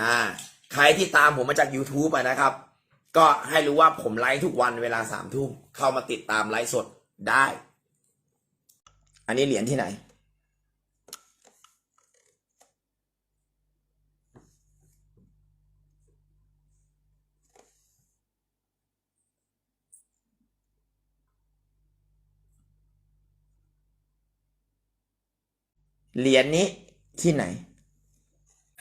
อ่าใครที่ตามผมมาจาก YouTube อะนะครับ ก็ให้รู้ว่าผมไลฟ์ทุกวันเวลาสามทุ่มเข้ามาติดตามไลฟ์สดได้ อันนี้เหรียญที่ไหน เหรียญนี้ที่ไหน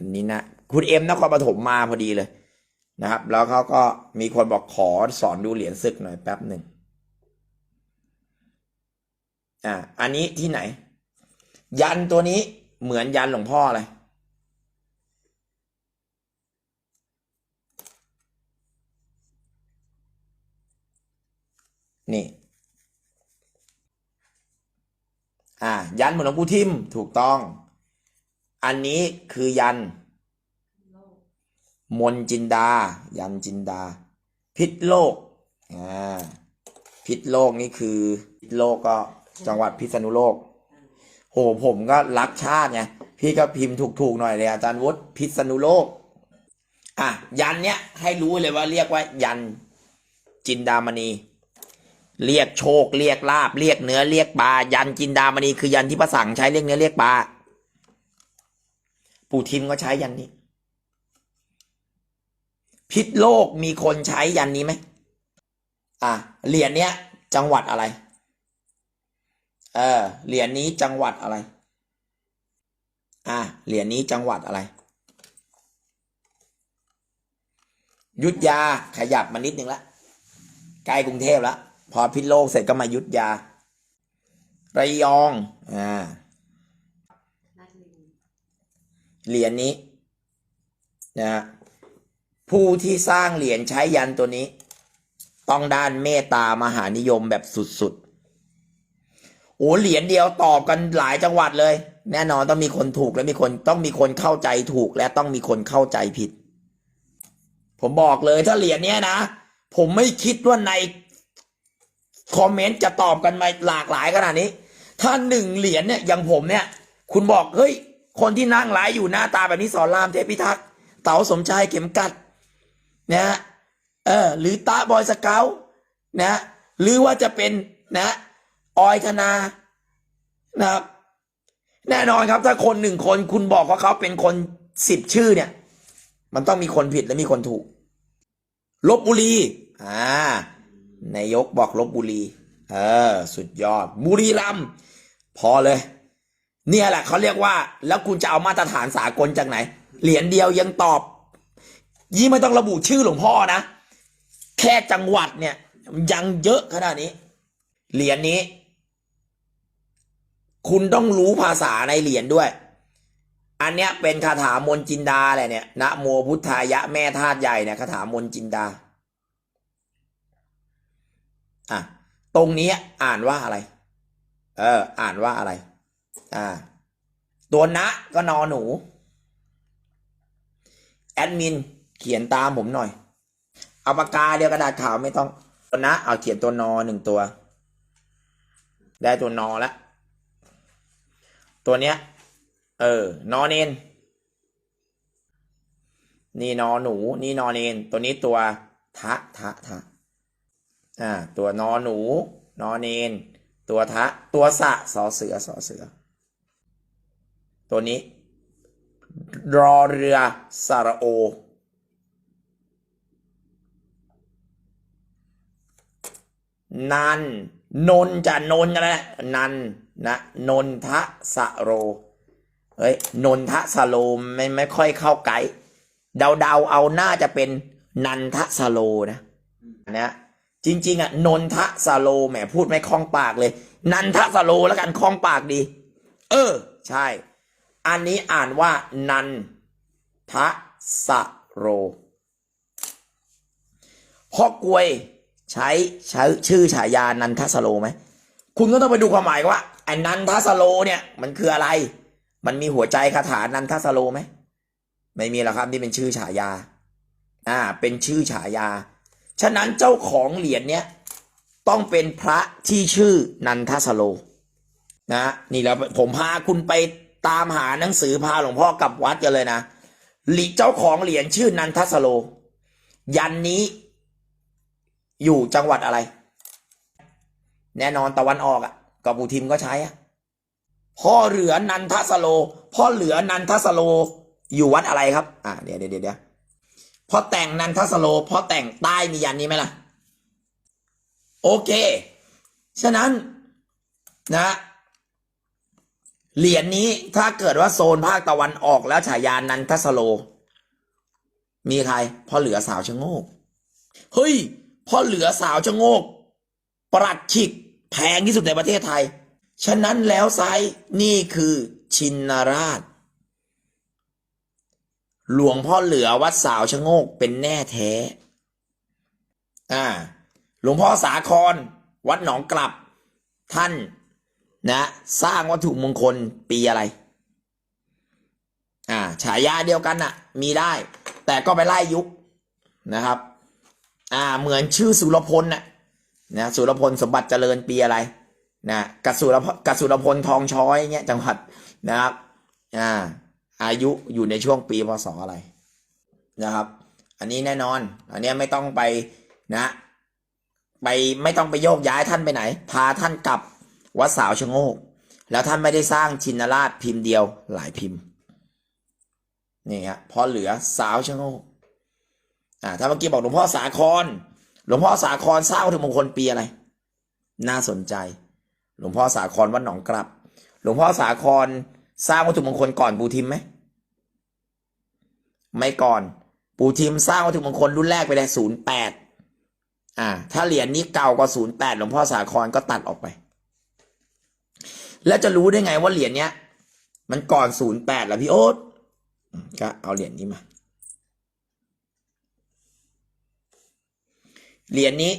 นนี้นะคุณเอ็มนครปฐมมาพอดีเลยนะครับ แล้วเขาก็มีคนบอกขอสอนดูเหรียญศึกหน่อยแป๊บหนึ่งอ่า อันนี้ที่ไหน ยันตัวนี้เหมือนยันหลวงพ่อเลยนี่ อ่า ยันเหมือนหลวงปู่ทิมถูกต้อง อันนี้คือยัน มนจินดา ยันจินดา พิษโลกอ่าพิษโลกนี่คือ พิษโลกก็จังหวัดพิษณุโลกโหผมก็รักชาติไงพี่ก็พิมพ์ถูกๆหน่อยเลยอาจารย์วุฒิพิษณุโลก อะ ยันเนี้ยให้รู้เลยว่าเรียกว่า ยันจินดามณี เรียกโชค เรียกลาบ เรียกเนื้อ เรียกปลายันจินดามณีคือยันที่พระสังใช้เรียกเนื้อเรียกปลา ปู่ทิมก็ใช้ยันนี้ พิษโลกมีคนใช้ยันนี้ไหมอะเหรียญเนี้ย จังหวัดอะไร เออเหรียญนี้จังหวัดอะไร อะเหรียญนี้จังหวัดอะไร ยุทธยาขยับมานิดนึงละใกล้กรุงเทพแล้วพอพิษโลกเสร็จก็มายุทธยา ระยอง อ่า เหรียญนี้นะฮะผู้ที่สร้างเหรียญใช้ยันตัวนี้ ต้องด้านเมตตามหานิยมแบบสุดๆโอ้เหรียญเดียวตอบกันหลายจังหวัดเลย แน่นอนต้องมีคนถูกและมีคนต้องมีคนเข้าใจถูกและต้องมีคนเข้าใจผิด ผมบอกเลยถ้าเหรียญเนี้ยนะ ผมไม่คิดว่าในคอมเมนต์จะตอบกันมาหลากหลายขนาดนี้ ถ้าหนึ่งเหรียญเนี่ยอย่างผมเนี่ย คุณบอกเฮ้ย คนที่นั่งไลฟ์อยู่หน้าตาแบบนี้สอนรามเทพิทักษ์เต๋าสมชายเข็มกัดนะฮะเออหรือตาบอยสเกลนะหรือว่าจะเป็นนะออยธนานะครับแน่นอนครับถ้าคนหนึ่งคนคุณบอกว่าเขาเป็นคนสิบชื่อเนี่ย มันต้องมีคนผิดและมีคนถูกลบบุรีอ่านายกบอกลบบุรี เออ สุดยอด บุรีรัมพอเลย เนี่ยแหละเขาเรียกว่า แล้วคุณจะเอามาตรฐานสากลจากไหน เหรียญเดียวยังตอบยี่ไม่ต้องระบุชื่อหลวงพ่อนะ แค่จังหวัดเนี่ย ยังเยอะขนาดนี้ เหรียญนี้ คุณต้องรู้ภาษาในเหรียญด้วย อันเนี้ยเป็นคาถามนจินดาแหละเนี่ยนะโมพุทธายะแม่ธาตุใหญ่เนี่ยคาถามนจินดาอะตรงนี้อ่านว่าอะไร เออ อ่านว่าอะไร อ่า ตัวนะก็นอหนู แอดมิน เขียนตามผมหน่อย เอาปากกาเดียวกระดาษขาวไม่ต้อง ตัวนะ เอาเขียนตัวนอหนึ่งตัว ได้ตัวนอแล้ว ตัวเนี้ย เออ นอเนนนี่นอหนู นี่นอเนนตัวนี้ตัวทะทะทะอ่า ตัวนอหนู นอเนนตัวทะ ตัวสะสอเสือสอเสือ ตัวนี้ รอเรือสระโอ นัน นนจะนนอะไรนะนันนะนนทะสะโร เฮ้ย นนทะสะโลไม่ไม่ค่อยเข้าไกด์เดาเดาๆเอาน่าจะเป็นนันทะสะโลนะนะจริง ๆอะนนทะสะโลแหมพูดไม่คล่องปากเลย นันทะสะโลแล้วกันคล่องปากดี เออ ใช่ อันนี้อ่านว่านันทะสะโรพ่อกวยใช้ใช้ชื่อฉายานันทสโลไหม คุณก็ต้องไปดูความหมายว่าไอ้นันทสโลเนี่ย มันคืออะไร มันมีหัวใจคาถานันทสโลไหม ไม่มีหรอกครับนี่เป็นชื่อฉายา อ่า เป็นชื่อฉายา ฉะนั้นเจ้าของเหรียญเนี่ยต้องเป็นพระที่ชื่อนันทสโล นะ นี่แล้วผมพาคุณไป ตามหาหนังสือพาหลวงพ่อกลับวัดกันเลยนะหลีเจ้าของเหรียญชื่อนันทสโล ยันนี้ อยู่จังหวัดอะไร แน่นอนตะวันออกอะกับปูทิมก็ใช้อะพ่อเหลือนันทสโล พ่อเหลือนันทสโล อยู่วัดอะไรครับ อ่าเดี๋ยวเดี๋ยวเดี๋ยวพ่อแต่งนันทสโลพ่อแต่งใต้มียันนี้ไหมล่ะ โอเค ฉะนั้นนะ เหรียญนี้ถ้าเกิดว่าโซนภาคตะวันออกแล้วฉายานันทสโล มีใครพ่อเหลือสาวชะโงก เฮ้ยพ่อเหลือสาวชะโงก ปรัดฉิกแพงที่สุดในประเทศไทย ฉะนั้นแล้วไซนี่คือชินราช หลวงพ่อเหลือวัดสาวชะโงกเป็นแน่แท้ อ่า หลวงพ่อสาคร วัดหนองกลับ ท่าน นะสร้างวัตถุมงคลปีอะไร อ่าฉายาเดียวกันน่ะ มีได้ แต่ก็ไปไล่ยุคนะครับ อ่าเหมือนชื่อสุรพลน่ะนะสุรพลสมบัติเจริญปีอะไรนะกสุรกสุรพลทองช้อยเงี้ยจังหวัดนะครับอ่าอายุอยู่ในช่วงปีพศอะไรนะครับ อันนี้แน่นอน อันนี้ไม่ต้องไปนะ ไปไม่ต้องไปโยกย้ายท่านไปไหน พาท่านกลับ วัดสาวชะโงก แล้วท่านไม่ได้สร้างชินราชพิมพ์เดียวหลายพิมพ์นี่ฮะพอเหลือสาวชะโงกอ่าถ้าเมื่อกี้บอกหลวงพ่อสาคร หลวงพ่อสาครสร้างวัตถุมงคลปีอะไร น่าสนใจ หลวงพ่อสาครวัดหนองกลับ หลวงพ่อสาครสร้างวัตถุมงคลก่อนปูทิมไหมไม่ก่อน ปูทิมสร้างวัตถุมงคลรุ่นแรกไปเลยศูนย์แปดอ่า ถ้าเหรียญนี้เก่ากว่าศูนย์แปดหลวงพ่อสาครก็ตัดออกไป แล้วจะรู้ได้ไงว่าเหรียญเนี้ย มันก่อนศูนย์แปดแล้วพี่โอ๊ตก็เอาเหรียญนี้มา เหรียญนี้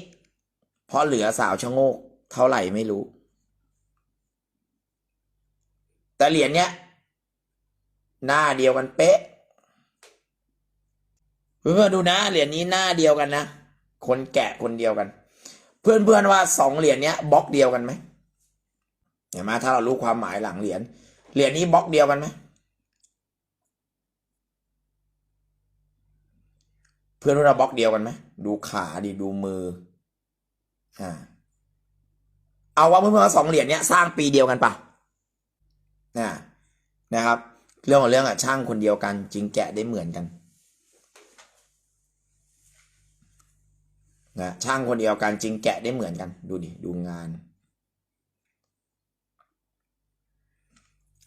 พอเหลือสาวชะโงก เท่าไหร่ไม่รู้ แต่เหรียญเนี้ย หน้าเดียวกันเป๊ะเพื่อนๆดูนะเหรียญนี้หน้าเดียวกันนะ คนแกะคนเดียวกัน เพื่อนๆว่าสองเหรียญเนี้ยบล็อกเดียวกันไหม เห็นไหมถ้าเรารู้ความหมายหลังเหรียญเหรียญนี้บล็อกเดียวกันไหมเพื่อนเราบล็อกเดียวกันไหมดูขาดิดูมืออ่าเอาว่าเพื่อนๆว่าสองเหรียญเนี้ยสร้างปีเดียวกันปะนะนะครับ เรื่องของเรื่องอะช่างคนเดียวกันจึงแกะได้เหมือนกันนะช่างคนเดียวกันจึงแกะได้เหมือนกัน ดูดิดูงาน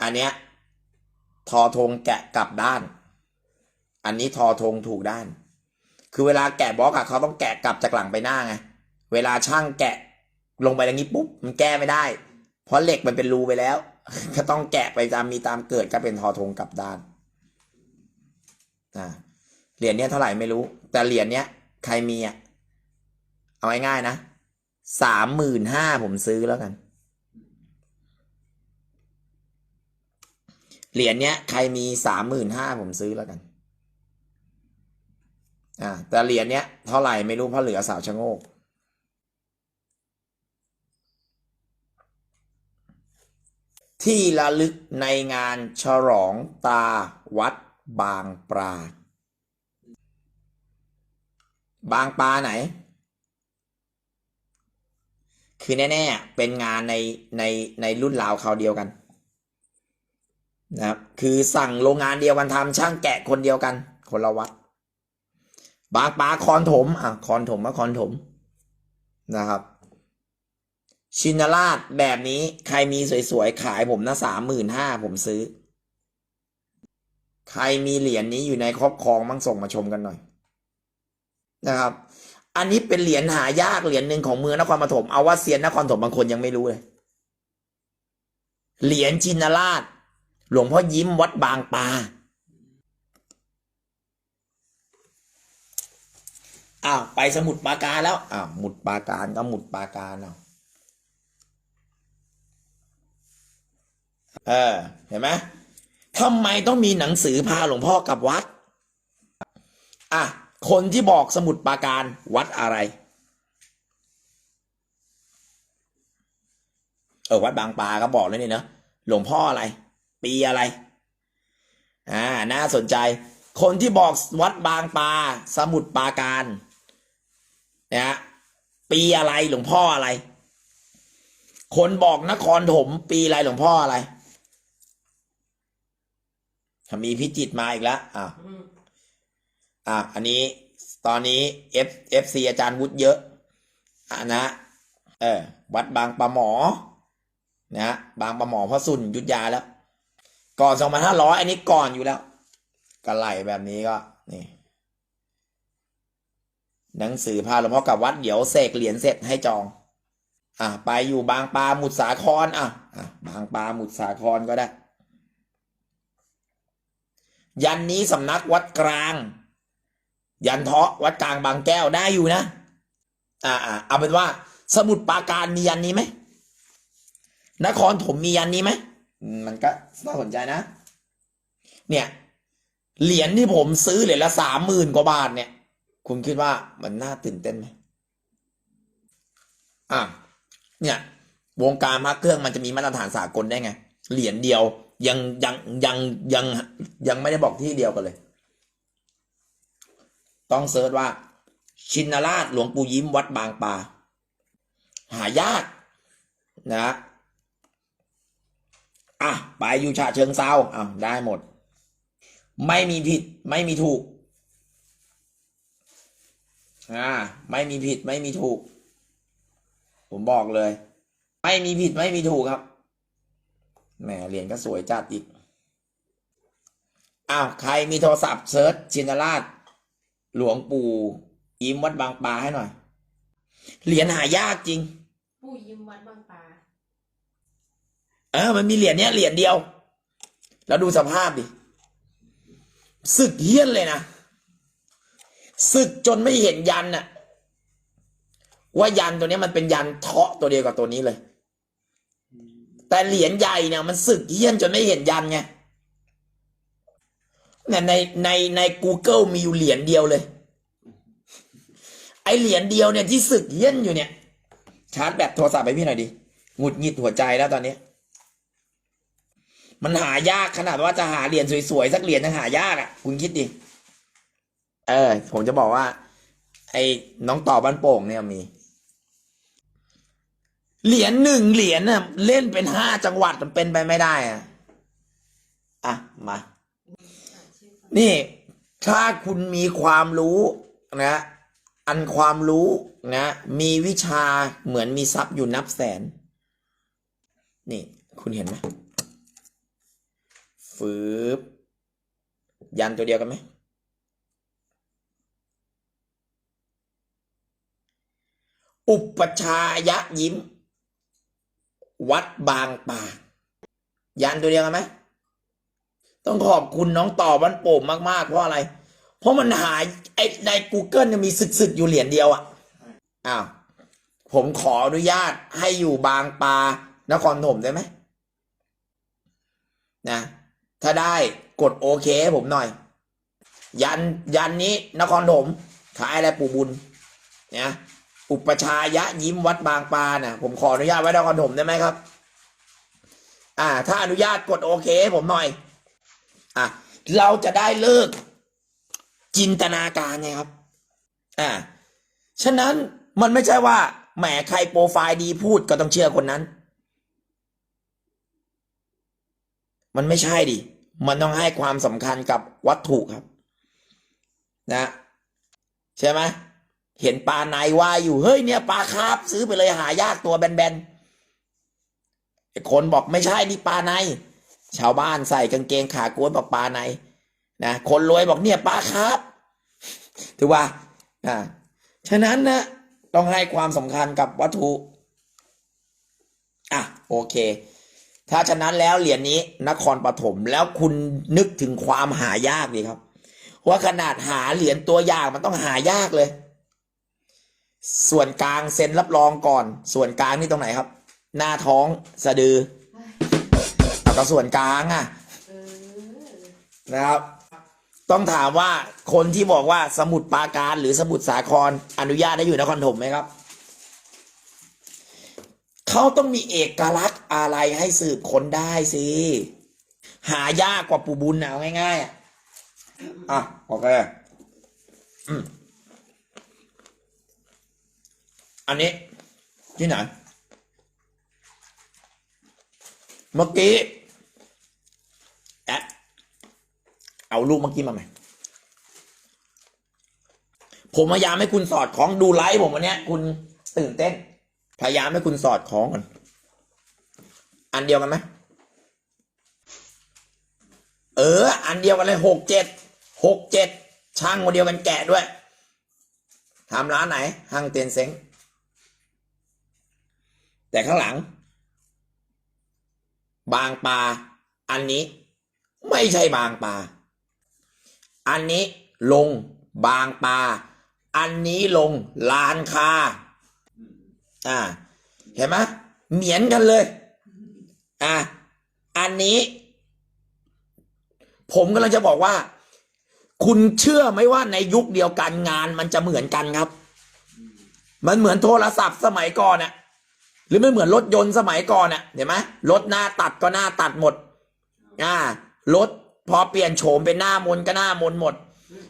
อันเนี้ยทอธงแกะกลับด้าน อันนี้ทอธงถูกด้าน คือเวลาแกะบล็อกอะเขาต้องแกะกลับจากหลังไปหน้าไง เวลาช่างแกะลงไปอย่างนี้ปุ๊บมันแก้ไม่ได้ เพราะเหล็กมันเป็นรูไปแล้ว ก็ต้องแกะไปตามมีตามเกิดก็เป็นทอธงกลับด้านอ่าเหรียญเนี้ยเท่าไหร่ไม่รู้ แต่เหรียญเนี้ยใครมีอะเอาง่ายๆนะสามหมื่นห้าผมซื้อแล้วกัน เหรียญเนี้ยใครมีสามหมื่นห้าผมซื้อแล้วกัน อ่า แต่เหรียญเนี้ยเท่าไหร่ไม่รู้เพราะเหลือสาวชะโงก ที่ระลึกในงานฉลองตาวัดบางปลา บางปลาไหน คือแน่ ๆ เป็นงานในในในรุ่นราวคราเดียวกัน นะครับคือสั่งโรงงานเดียวกันทำช่างแกะคนเดียวกัน คนละวัด บางปลาคอนถมอะคอนถมมาคอนถมนะครับ ชินราชแบบนี้ใครมีสวยๆ ขายผมนะสามหมื่นห้าผมซื้อ ใครมีเหรียญนี้อยู่ในครอบครองมั่งส่งมาชมกันหน่อย นะครับ อันนี้เป็นเหรียญหายากเหรียญหนึ่งของเมืองนครปฐมเอาว่าเซียนนครปฐมบางคนยังไม่รู้เลยเหรียญชินราช หลวงพ่อยิ้มวัดบางปลาอ้าวไปสมุดปราการแล้วอ้าวหมุดปราการก็หมุดปราการเอาเออเห็นไหมทำไมต้องมีหนังสือพาหลวงพ่อกลับวัด อะ คนที่บอกสมุดปราการวัดอะไร เออวัดบางปลาก็บอกแล้วนี่เนอะหลวงพ่ออะไร ปีอะไร อ่า น่าสนใจ คนที่บอกวัดบางปลาสมุทรปราการนะฮะปีอะไรหลวงพ่ออะไร คนบอกนครถม ปีอะไรหลวงพ่ออะไรมีพิจิตมาอีกแล้วอะอืมอะอันนี้ตอนนี้ F F C อาจารย์วุฒิเยอะอะนะ เออ วัดบางปะหมอ นะ บางปะหมอพระสุนยุทธยาแล้ว ก่อนสองพันห้าร้อยอันนี้ก่อนอยู่แล้วก็ไหลแบบนี้ก็นี่หนังสือพาหลวงพ่อกลับวัดเดี๋ยวเสกเหรียญเสร็จให้จอง อะไปอยู่บางปลาหมุดสาครอะอะบางปลาหมุดสาครก็ได้ ยันนี้สำนักวัดกลาง ยันเทาะวัดกลางบางแก้วได้อยู่นะ อ่าอ่าเอาเป็นว่า สมุดปาการมียันนี้ไหมนครถมมียันนี้ไหม มันก็น่าสนใจนะ เนี่ย เหรียญที่ผมซื้อเหรียญละสามหมื่นกว่าบาทเนี่ย คุณคิดว่ามันน่าตื่นเต้นไหมอะเนี่ย วงการพระเครื่องมันจะมีมาตรฐานสากลได้ไง เหรียญเดียวยังยังยังยังยังไม่ได้บอกที่เดียวกันเลย ต้องเซิร์ชว่า ชินราชหลวงปู่ยิ้มวัดบางปาหายากนะ อะไปอยู่ฉะเชิงเซาอะได้หมด ไม่มีผิดไม่มีถูกอ่าไม่มีผิดไม่มีถูก ผมบอกเลย ไม่มีผิดไม่มีถูกครับแหมเหรียญก็สวยจัดอีกอ้าวใครมีโทรศัพท์เซิร์ชชินราช หลวงปู่ยิ้มวัดบางปลาให้หน่อย เหรียญหายากจริงผู้ยิ้มวัดบางปลา เออ มันมีเหรียญเนี้ยเหรียญเดียว แล้วดูสภาพดิสึกเฮี้ยนเลยนะสึกจนไม่เห็นยันน่ะ ว่ายันตัวเนี้ยมันเป็นยันเทาะตัวเดียวกับตัวนี้เลย แต่เหรียญใหญ่เนี่ยมันสึกเฮี้ยนจนไม่เห็นยันไงเนี่ยในในใน Google มีอยู่เหรียญเดียวเลย ไอเหรียญเดียวเนี่ยที่สึกเฮี้ยนอยู่เนี่ย ชาร์จแบตโทรศัพท์ไปพี่หน่อยดิหงุดหงิดหัวใจแล้วตอนนี้ มันหายากขนาดว่าจะหาเหรียญสวยๆสักเหรียญยังหายากอะ คุณคิดดิ เออ ผมจะบอกว่า ไอ้น้องต่อบ้านโป่งเนี่ยมี เหรียญหนึ่งเหรียญน่ะเล่นเป็นห้าจังหวัดมันเป็นไปไม่ได้อะ อะ มา นี่ ถ้าคุณมีความรู้นะ อันความรู้นะ มีวิชาเหมือนมีทรัพย์อยู่นับแสน นี่ คุณเห็นไหม ฟืบยันตัวเดียวกันไหมอุปชายะยิ้ม วัดบางป่า ยันตัวเดียวกันไหมต้องขอบคุณน้องต่อบ้านโป่งมาก ๆ เพราะอะไร เพราะมันหายไอ้ใน Google เนี่ยมีสึกๆ อยู่เหรียญเดียวอะ่ะอ้าวผมขออนุญาตให้อยู่บางปลานครถมได้ไหมนะ ถ้าได้กดโอเคให้ผมหน่อย ยันยันนี้นครถมขายอะไรปู่บุญนะอุปชายะยิ้มวัดบางปลาน่ะ ผมขออนุญาตไว้นครถมได้ไหมครับ อ่า ถ้าอนุญาตกดโอเคให้ผมหน่อย อะเราจะได้เลิกจินตนาการไงครับ อ่า ฉะนั้นมันไม่ใช่ว่าแหมใครโปรไฟล์ดีพูดก็ต้องเชื่อคนนั้น มันไม่ใช่ดิ มันต้องให้ความสำคัญกับวัตถุครับ นะ ใช่ไหมเห็นปลาในว่ายอยู่ เฮ้ยเนี่ยปลาคาร์ฟซื้อไปเลยหายากตัวแบนๆคนบอกไม่ใช่นี่ปลาในชาวบ้านใส่กางเกงขากวนบอกปลาในนะคนรวยบอกเนี่ยปลาคาร์ฟถือว่าอ่าฉะนั้นนะต้องให้ความสำคัญกับวัตถุ อะ โอเค ถ้าฉะนั้นแล้วเหรียญนี้นครปฐมแล้วคุณนึกถึงความหายากดีครับ ว่าขนาดหาเหรียญตัวอย่างมันต้องหายากเลย ส่วนกลางเซ็นรับรองก่อน ส่วนกลางนี่ตรงไหนครับ หน้าท้องสะดือเอาก็ส่วนกลางอะนะครับ ต้องถามว่าคนที่บอกว่าสมุดปาการหรือสมุดสาครอนุญาตให้อยู่นครถมไหมครับ เขาต้องมีเอกลักษณ์อะไรให้สืบค้นได้สิ หายากกว่าปู่บุญนะเอาง่ายๆอะอะโอเคอืมอันนี้ ที่ไหน เมื่อกี้แอะเอารูปเมื่อกี้มาไหมผมพยายามให้คุณสอดคล้องดูไลฟ์ผมวันนี้คุณตื่นเต้น พยายามให้คุณสอดคล้องกันอันเดียวกันไหมเออ อันเดียวกันเลยหกเจ็ดหกเจ็ดช่างคนเดียวกันแกะด้วยทำร้านไหนห้างเตียนเซ็งแต่ข้างหลัง บางปลาอันนี้ ไม่ใช่บางปลาอันนี้ลงบางปลาอันนี้ลงลานคา อ่า เห็นไหมเหมือนกันเลย อ่าอันนี้ ผมกำลังจะบอกว่า คุณเชื่อไหมว่าในยุคเดียวกันงานมันจะเหมือนกันครับ มันเหมือนโทรศัพท์สมัยก่อนอะหรือไม่เหมือนรถยนต์สมัยก่อนอะเห็นไหมรถหน้าตัดก็หน้าตัดหมด อ่ารถพอเปลี่ยนโฉมเป็นหน้ามนก็หน้ามนหมด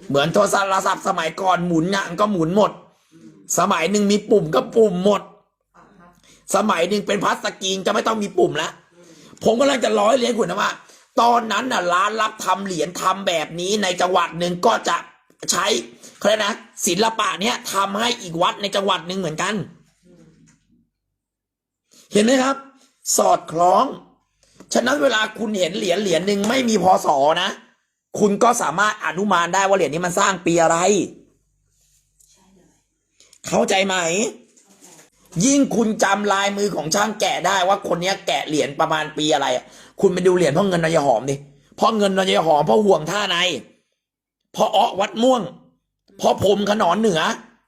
เหมือนโทรศัพท์สมัยก่อนหมุนเนี่ยก็หมุนหมด สมัยหนึ่งมีปุ่มก็ปุ่มหมด สมัยหนึ่งเป็นพลาสกรีนจะไม่ต้องมีปุ่มแล้วผมกำลังจะร้อยเหรียญคุณนะว่า ตอนนั้นน่ะร้านรับทำเหรียญทำแบบนี้ในจังหวัดหนึ่งก็จะใช้เขาเรียกนะศิลปะเนี้ยทำให้อีกวัดในจังหวัดหนึ่งเหมือนกัน เห็นไหมครับ สอดคล้อง ฉะนั้นเวลาคุณเห็นเหรียญเหรียญหนึ่งไม่มีพศนะ คุณก็สามารถอนุมานได้ว่าเหรียญนี้มันสร้างปีอะไร เข้าใจไหม ยิ่งคุณจำลายมือของช่างแกะได้ว่าคนเนี้ยแกะเหรียญประมาณปีอะไร คุณไปดูเหรียญพ่อเงินนายหอมดิพ่อเงินนายหอมพ่อห่วงท่าในพ่ออ้อวัดม่วงพ่อพรมขนอนเหนือ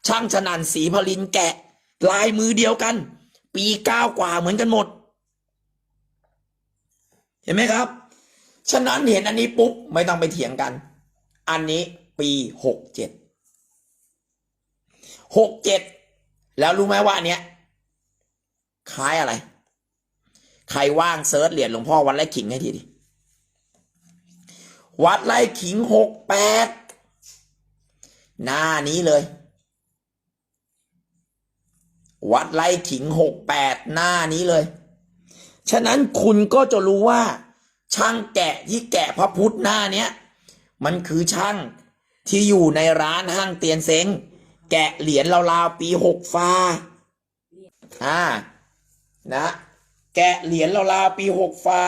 ช่างชนันศรีพลินแกะ ลายมือเดียวกัน ปีเก้ากว่าเหมือนกันหมด เห็นไหมครับ ฉะนั้นเห็นอันนี้ปุ๊บไม่ต้องไปเถียงกัน อันนี้ปีหกเจ็ดหกเจ็ดแล้วรู้ไหมว่าอันเนี้ย คล้ายอะไร ใครว่างเซิร์ชเหรียญหลวงพ่อวัดไร่ขิงให้ทีดิวัดไร่ขิงหกแปดหน้านี้เลย วัดไร่ขิงหกแปดหน้านี้เลย ฉะนั้นคุณก็จะรู้ว่า ช่างแกะที่แกะพระพุทธหน้าเนี้ยมันคือช่างที่อยู่ในร้านห้างเตียนเซ็งแกะเหรียญราวๆปีหกฟ้าอ่า นะ แกะเหรียญราวๆปีหกฟ้า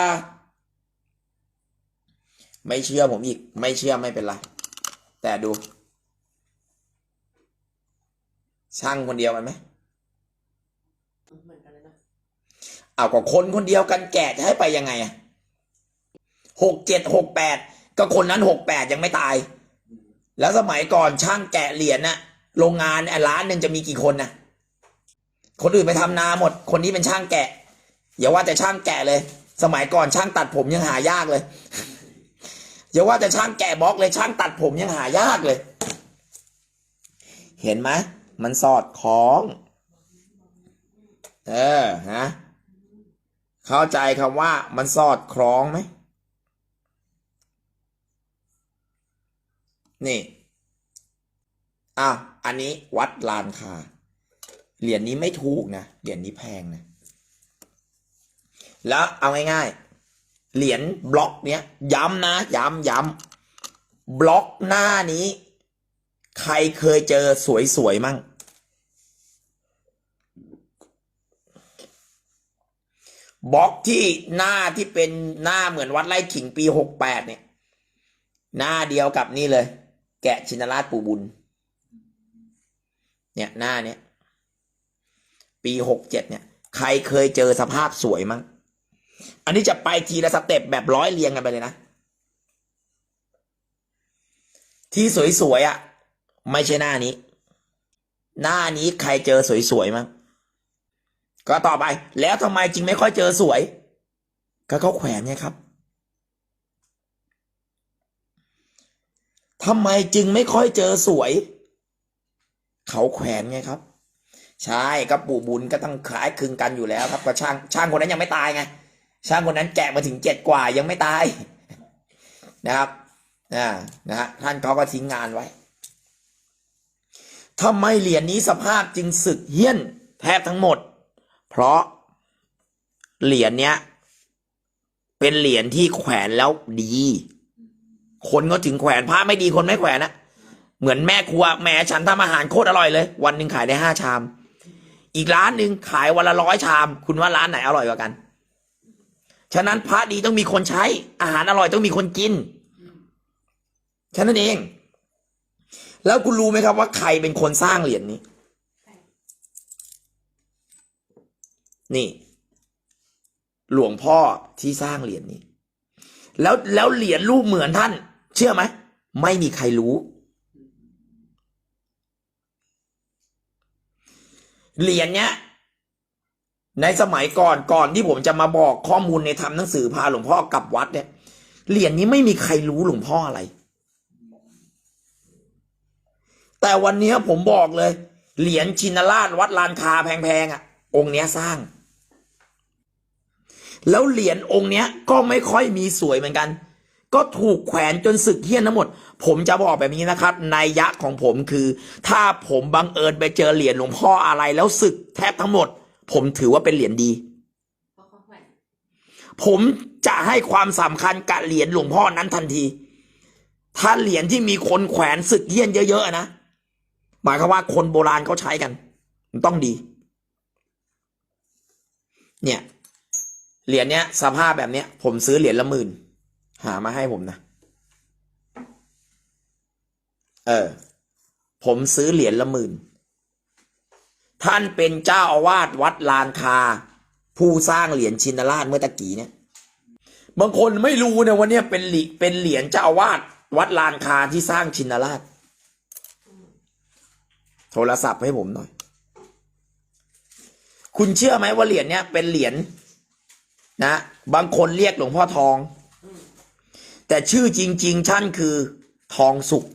ไม่เชื่อผมอีก ไม่เชื่อไม่เป็นไร แต่ดู ช่างคนเดียวกันไหมเหมือนกันเลยนะเอาก็คนคนเดียวกันแกะจะให้ไปยังไงอะหกเจ็ดหกแปดก็คนนั้นหกแปดยังไม่ตาย แล้วสมัยก่อนช่างแกะเหรียญน่ะ โรงงานเนี่ยร้านหนึ่งจะมีกี่คนนะ คนอื่นไปทำนาหมด คนนี้เป็นช่างแกะอย่าว่าแต่ช่างแกะเลย สมัยก่อนช่างตัดผมยังหายากเลยอย่าว่าแต่ช่างแกะบล็อกเลยช่างตัดผมยังหายากเลย เห็นไหมมันสอดคล้อง เออฮะเข้าใจคำว่ามันสอดคล้องไหมนี่อ้าวอันนี้วัดลานคา เหรียญนี้ไม่ถูกนะ เหรียญนี้แพงนะ แล้วเอาง่ายๆ เหรียญบล็อกเนี้ย ย้ำนะ ย้ำย้ำบล็อกหน้านี้ ใครเคยเจอสวยๆมั่ง บล็อกที่หน้าที่เป็นหน้าเหมือนวัดไร่ขิงปีหกแปดเนี่ย หน้าเดียวกับนี่เลย แกะชินราชปู่บุญ เนี่ยหน้าเนี้ย ปีหกเจ็ดเนี่ย ใครเคยเจอสภาพสวยมั้ง อันนี้จะไปทีละสเต็ปแบบร้อยเรียงกันไปเลยนะ ที่สวยๆอะ ไม่ใช่หน้านี้ หน้านี้ใครเจอสวยๆมั้ง ก็ต่อไป แล้วทำไมจึงไม่ค่อยเจอสวย ก็เขาแขวนไงครับทำไมจึงไม่ค่อยเจอสวย เขาแขวนไงครับ ใช่ก็ปู่บุญก็ต้องคล้ายคลึงกันอยู่แล้วครับก็ช่างช่างคนนั้นยังไม่ตายไงช่างคนนั้นแกะมาถึงเจ็ดกว่ายังไม่ตายนะครับอ่านะฮะท่านเขาก็ทิ้งงานไว้ทำไมเหรียญนี้สภาพจึงสึกเฮี้ยนแทบทั้งหมด เพราะเหรียญเนี้ยเป็นเหรียญที่แขวนแล้วดี คนก็ถึงแขวนพระไม่ดีคนไม่แขวนนะเหมือนแม่ครัวแม่ฉันทำอาหารโคตรอร่อยเลย วันหนึ่งขายได้ห้าชาม อีกร้านหนึ่งขายวันละร้อยชาม คุณว่าร้านไหนอร่อยกว่ากัน ฉะนั้นพระดีต้องมีคนใช้ อาหารอร่อยต้องมีคนกินแค่นั้นเอง แล้วคุณรู้ไหมครับว่าใครเป็นคนสร้างเหรียญนี้ นี่ หลวงพ่อที่สร้างเหรียญนี้ แล้วแล้วเหรียญรูปเหมือนท่าน เชื่อไหม ไม่มีใครรู้ เหรียญเนี้ย ในสมัยก่อนก่อนที่ผมจะมาบอกข้อมูลในทำหนังสือพาหลวงพ่อกลับวัดเนี่ยเหรียญนี้ไม่มีใครรู้หลวงพ่ออะไร แต่วันนี้ผมบอกเลย เหรียญชินราชวัดลานคาแพงๆอะ องค์เนี้ยสร้าง แล้วเหรียญองค์เนี้ยก็ไม่ค่อยมีสวยเหมือนกัน ก็ถูกแขวนจนสึกเฮี้ยนทั้งหมด ผมจะบอกแบบนี้นะครับนัยยะของผมคือ ถ้าผมบังเอิญไปเจอเหรียญหลวงพ่ออะไรแล้วสึกแทบทั้งหมด ผมถือว่าเป็นเหรียญดี ผมจะให้ความสำคัญกับเหรียญหลวงพ่อนั้นทันที ถ้าเหรียญที่มีคนแขวนสึกเฮี้ยนเยอะๆนะหมายความว่าคนโบราณเขาใช้กันมัน ต้องดี เนี่ยเหรียญเนี้ยสภาพแบบเนี้ย ผมซื้อเหรียญละหมื่น หามาให้ผมนะ เออ ผมซื้อเหรียญละหมื่น ท่านเป็นเจ้าอาวาสวัดลานคา ผู้สร้างเหรียญชินราชเมื่อตะกี้เนี่ย บางคนไม่รู้นะว่าเนี่ยเป็นหรีเป็นเหรียญเจ้าอาวาสวัดลานคาที่สร้างชินราช โทรศัพท์ให้ผมหน่อย คุณเชื่อไหมว่าเหรียญเนี้ยเป็นเหรียญนะ บางคนเรียกหลวงพ่อทอง แต่ชื่อจริง ๆ ท่านคือทองสุก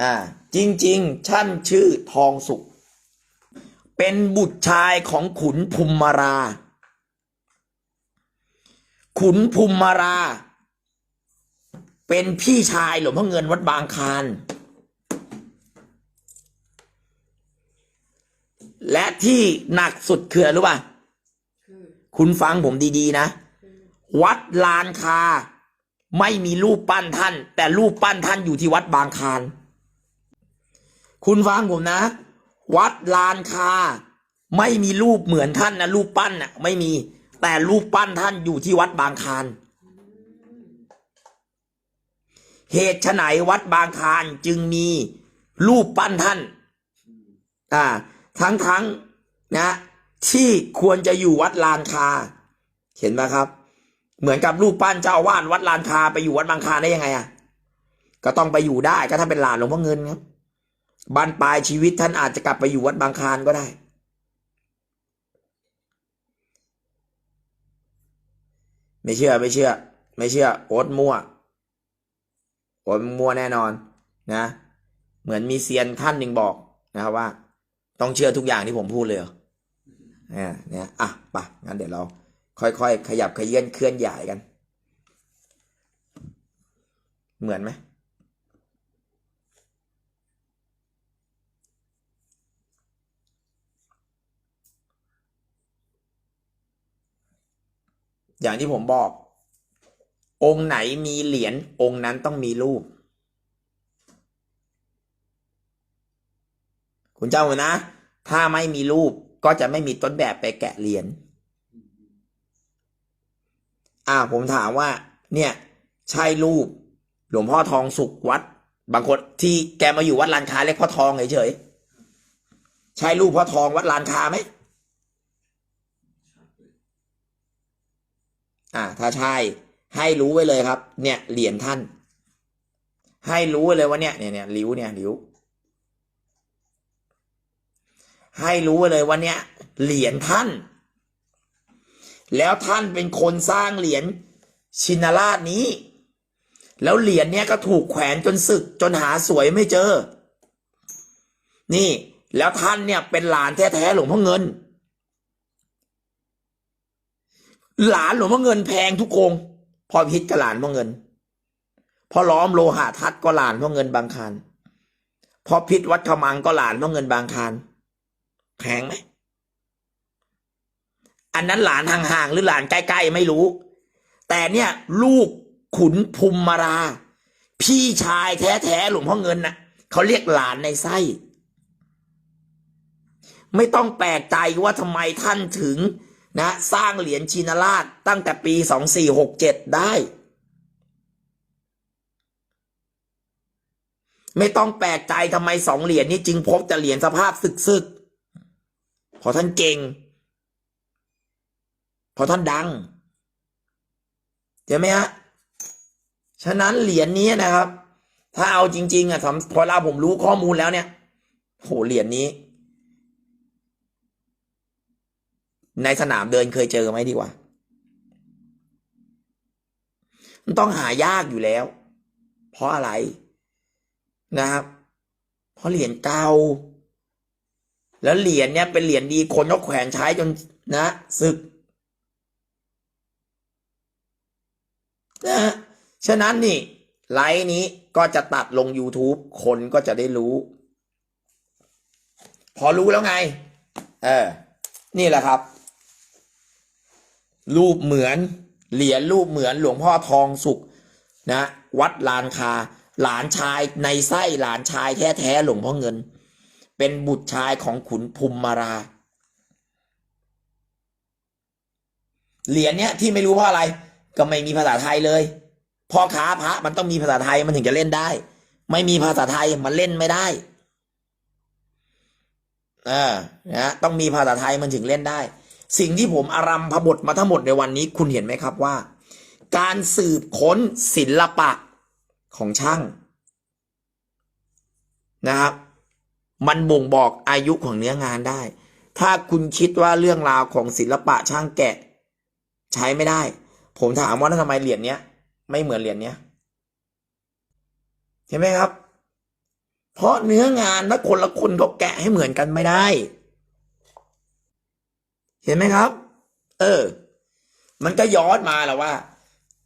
อ่าจริง ๆ ท่านชื่อทองสุกเป็นบุตรชายของขุนภูมิมารา ขุนภูมิมารา เป็นพี่ชายหลวงพ่อเงินวัดบางคานและที่หนักสุดคืออะไรรู้ป่ะ คุณฟังผมดี ๆ นะ วัดลานคา ไม่มีรูปปั้นท่าน แต่รูปปั้นท่านอยู่ที่วัดบางคานคุณฟังผมนะ วัดลานคา ไม่มีรูปเหมือนท่านนะรูปปั้นน่ะ ไม่มี แต่รูปปั้นท่านอยู่ที่วัดบางคานเหตุไฉนวัดบางคานจึงมีรูปปั้นท่าน อ่า ทั้งทั้งนะ ที่ควรจะอยู่วัดลานคา เห็นไหมครับ เหมือนกับรูปปั้นเจ้าวาดวัดลานคาไปอยู่วัดบางคาได้ยังไงอะก็ต้องไปอยู่ได้ก็ถ้าเป็นหลานหลวงพ่อเงินครับบันปลายชีวิตท่านอาจจะกลับไปอยู่วัดบางคานก็ได้ ไม่เชื่อไม่เชื่อ ไม่เชื่อโอ๊ตมั่วโอ๊ตมั่วแน่นอนนะ เหมือนมีเซียนท่านหนึ่งบอกนะครับว่า ต้องเชื่อทุกอย่างที่ผมพูดเลยเนี่ยเนี่ยอะไปงั้นเดี๋ยวเรา ค่อยๆขยับขยื่นเคลื่อนย้ายกัน เหมือนไหมอย่างที่ผมบอก องค์ไหนมีเหรียญองค์นั้นต้องมีรูป คุณเจ้านะ ถ้าไม่มีรูปก็จะไม่มีต้นแบบไปแกะเหรียญ อ่าผมถามว่า เนี่ย ใช่รูป หลวงพ่อทองสุขวัด บางคนที่แกมาอยู่วัดลานคาเรียกพ่อทองเฉยๆใช่รูปพ่อทองวัดลานคาไหมอ่า ถ้าใช่ให้รู้ไว้เลยครับ เนี่ยเหรียญท่าน ให้รู้ไว้เลยว่าเนี่ยเนี่ยเนี่ยริ้วเนี่ยริ้ว ให้รู้ไว้เลยว่าเนี่ยเหรียญท่าน แล้วท่านเป็นคนสร้างเหรียญชินราชนี้ แล้วเหรียญเนี้ยก็ถูกแขวนจนสึกจนหาสวยไม่เจอ นี่ แล้วท่านเนี่ยเป็นหลานแท้ๆหลวงพ่อเงิน หลานหลวงพ่อเงินแพงทุกองพอพิษกับหลานพ่อเงินพราะล้อมโลหะทัศน์ก็หลานพราะเงินบางคานพราะพิษวัดขมังก็หลานพราะเงินบางคานแพงไหม อันนั้นหลานห่างๆหรือหลานใกล้ๆไม่รู้ แต่เนี่ยลูกขุนภูมิมารา พี่ชายแท้ๆหลวงพ่อเงินน่ะเขาเรียกหลานในไส้ ไม่ต้องแปลกใจว่าทำไมท่านถึงนะสร้างเหรียญชินราชตั้งแต่ปีสองสี่หกเจ็ดได้ ไม่ต้องแปลกใจทำไมสองเหรียญนี้จึงพบแต่เหรียญสภาพสึกๆเพราะท่านเก่ง เพราะท่านดังใช่ไหมฮะฉะนั้นเหรียญนี้นะครับ ถ้าเอาจริง ๆอะสำพอเราผมรู้ข้อมูลแล้วเนี่ยโหเหรียญนี้ ในสนามเดินเคยเจอไหมดีกว่า มันต้องหายากอยู่แล้ว เพราะอะไรนะครับ เพราะเหรียญเก่าแล้วเหรียญเนี่ยเป็นเหรียญดีคนก็แขวนใช้จนนะศึก นะฮะฉะนั้นนี่ไลฟ์นี้ก็จะตัดลง YouTube คนก็จะได้รู้ พอรู้แล้วไง เออ นี่แหละครับ รูปเหมือนเหรียญรูปเหมือนหลวงพ่อทองสุขนะ วัดลานคา หลานชายในไส้หลานชายแท้ๆหลวงพ่อเงิน เป็นบุตรชายของขุนภูมิมารา เหรียญเนี้ยที่ไม่รู้เพราะอะไร ก็ไม่มีภาษาไทยเลยพ่อค้าพระมันต้องมีภาษาไทยมันถึงจะเล่นได้ ไม่มีภาษาไทยมันเล่นไม่ได้เออนะต้องมีภาษาไทยมันถึงเล่นได้ สิ่งที่ผมอารัมพบทมาทั้งหมดในวันนี้คุณเห็นไหมครับว่า การสืบค้นศิลปะของช่างนะครับ มันบ่งบอกอายุของเนื้องานได้ ถ้าคุณคิดว่าเรื่องราวของศิลปะช่างแกะ ใช้ไม่ได้ ผมถามว่าแล้วทำไมเหรียญเนี้ย ไม่เหมือนเหรียญเนี้ยเห็นไหมครับ เพราะเนื้องานถ้าคนละคนก็แกะให้เหมือนกันไม่ได้ เห็นไหมครับ เออ มันก็ย้อนมาแล้วว่า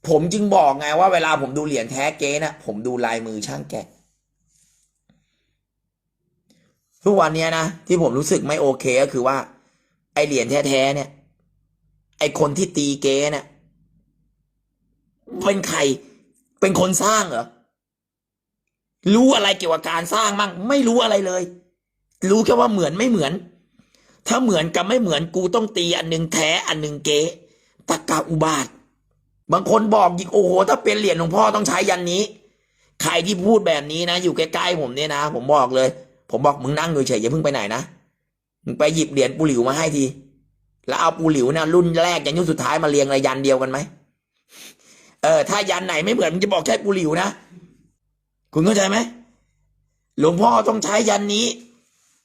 ผมจึงบอกไงว่าเวลาผมดูเหรียญแท้เก๊นะผมดูลายมือช่างแกะทุกวันนี้นะที่ผมรู้สึกไม่โอเคก็คือว่า ไอเหรียญแท้ๆเนี่ย ไอคนที่ตีเก๊เนี่ย เป็นใคร เป็นคนสร้างเหรอ รู้อะไรเกี่ยวกับการสร้างมั่งไม่รู้อะไรเลย รู้แค่ว่าเหมือนไม่เหมือน ถ้าเหมือนกับไม่เหมือนกูต้องตีอันหนึ่งแท้อันหนึ่งเก๊ตะกาอุบาท บางคนบอกยิกโอ้โห ถ้าเป็นเหรียญหลวงพ่อต้องใช้ยันนี้ ใครที่พูดแบบนี้นะ อยู่ใกล้ๆผมเนี่ยนะ ผมบอกเลย ผมบอกมึงนั่งอยู่เฉยอย่าเพิ่งไปไหนนะมึงไปหยิบเหรียญปูหลิวมาให้ที แล้วเอาปูหลิวนะรุ่นแรกยันรุ่นสุดท้ายมาเรียงระยันเดียวกันไหม เออถ้ายันไหนไม่เหมือนมึงจะบอกใช้ปูหลิวนะ คุณเข้าใจไหมหลวงพ่อต้องใช้ยันนี้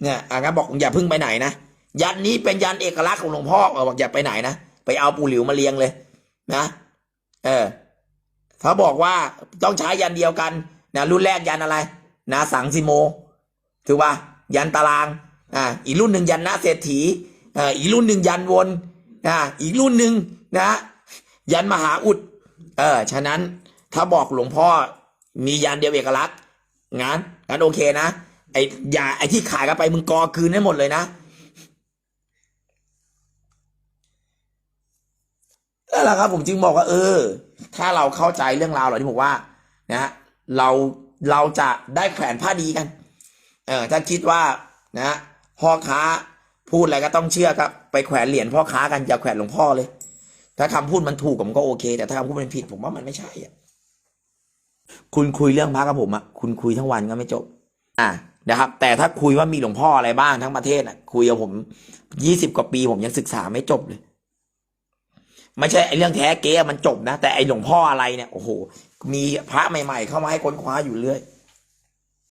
เนี่ยอะงั้นบอกอย่าพิ่งไปไหนนะยันนี้เป็นยันเอกลักษณ์ของหลวงพ่อบอกอย่าไปไหนนะไปเอาปูหลิวมาเรียงเลย นะ เออเขาบอกว่าต้องใช้ยันเดียวกันนะรุ่นแรกยันอะไร นะสังสิโมถือว่า ยันตารางอ่าอีกรุ่นหนึ่งยันนะเศรษฐีอ่าอีกรุ่นหนึ่งยันวนอ่าอีกรุ่นหนึ่งนะ ยันมหาอุด เออ ฉะนั้นถ้าบอกหลวงพ่อมียันเดียวเอกลักษณ์งั้นงั้นโอเคนะไอ้ยาไอ้ที่ขายกันไปมึงกอคืนให้หมดเลยนะนั่นแหละครับผมจึงบอกว่า เออ ถ้าเราเข้าใจเรื่องราวเหล่านี้ผมว่า นะเราเราจะได้แขวนผ้าดีกัน เออ ถ้าคิดว่านะพ่อค้าพูดอะไรก็ต้องเชื่อครับ ไปแขวนเหรียญพ่อค้ากันอย่าแขวนหลวงพ่อเลย ถ้าคำพูดมันถูกผมก็โอเค แต่ถ้าคำพูดมันผิดผมว่ามันไม่ใช่อะคุณคุยเรื่องพระกับผมอะคุณคุยทั้งวันก็ไม่จบ อะนะครับ แต่ถ้าคุยว่ามีหลวงพ่ออะไรบ้างทั้งประเทศอะ คุยกับผมยี่สิบกว่าปีผมยังศึกษาไม่จบเลยไม่ใช่ไอ้เรื่องแท้เก๊มันจบนะ แต่ไอ้หลวงพ่ออะไรเนี่ยโอ้โหมีพระใหม่ ๆ เข้ามาให้ค้นคว้าอยู่เรื่อย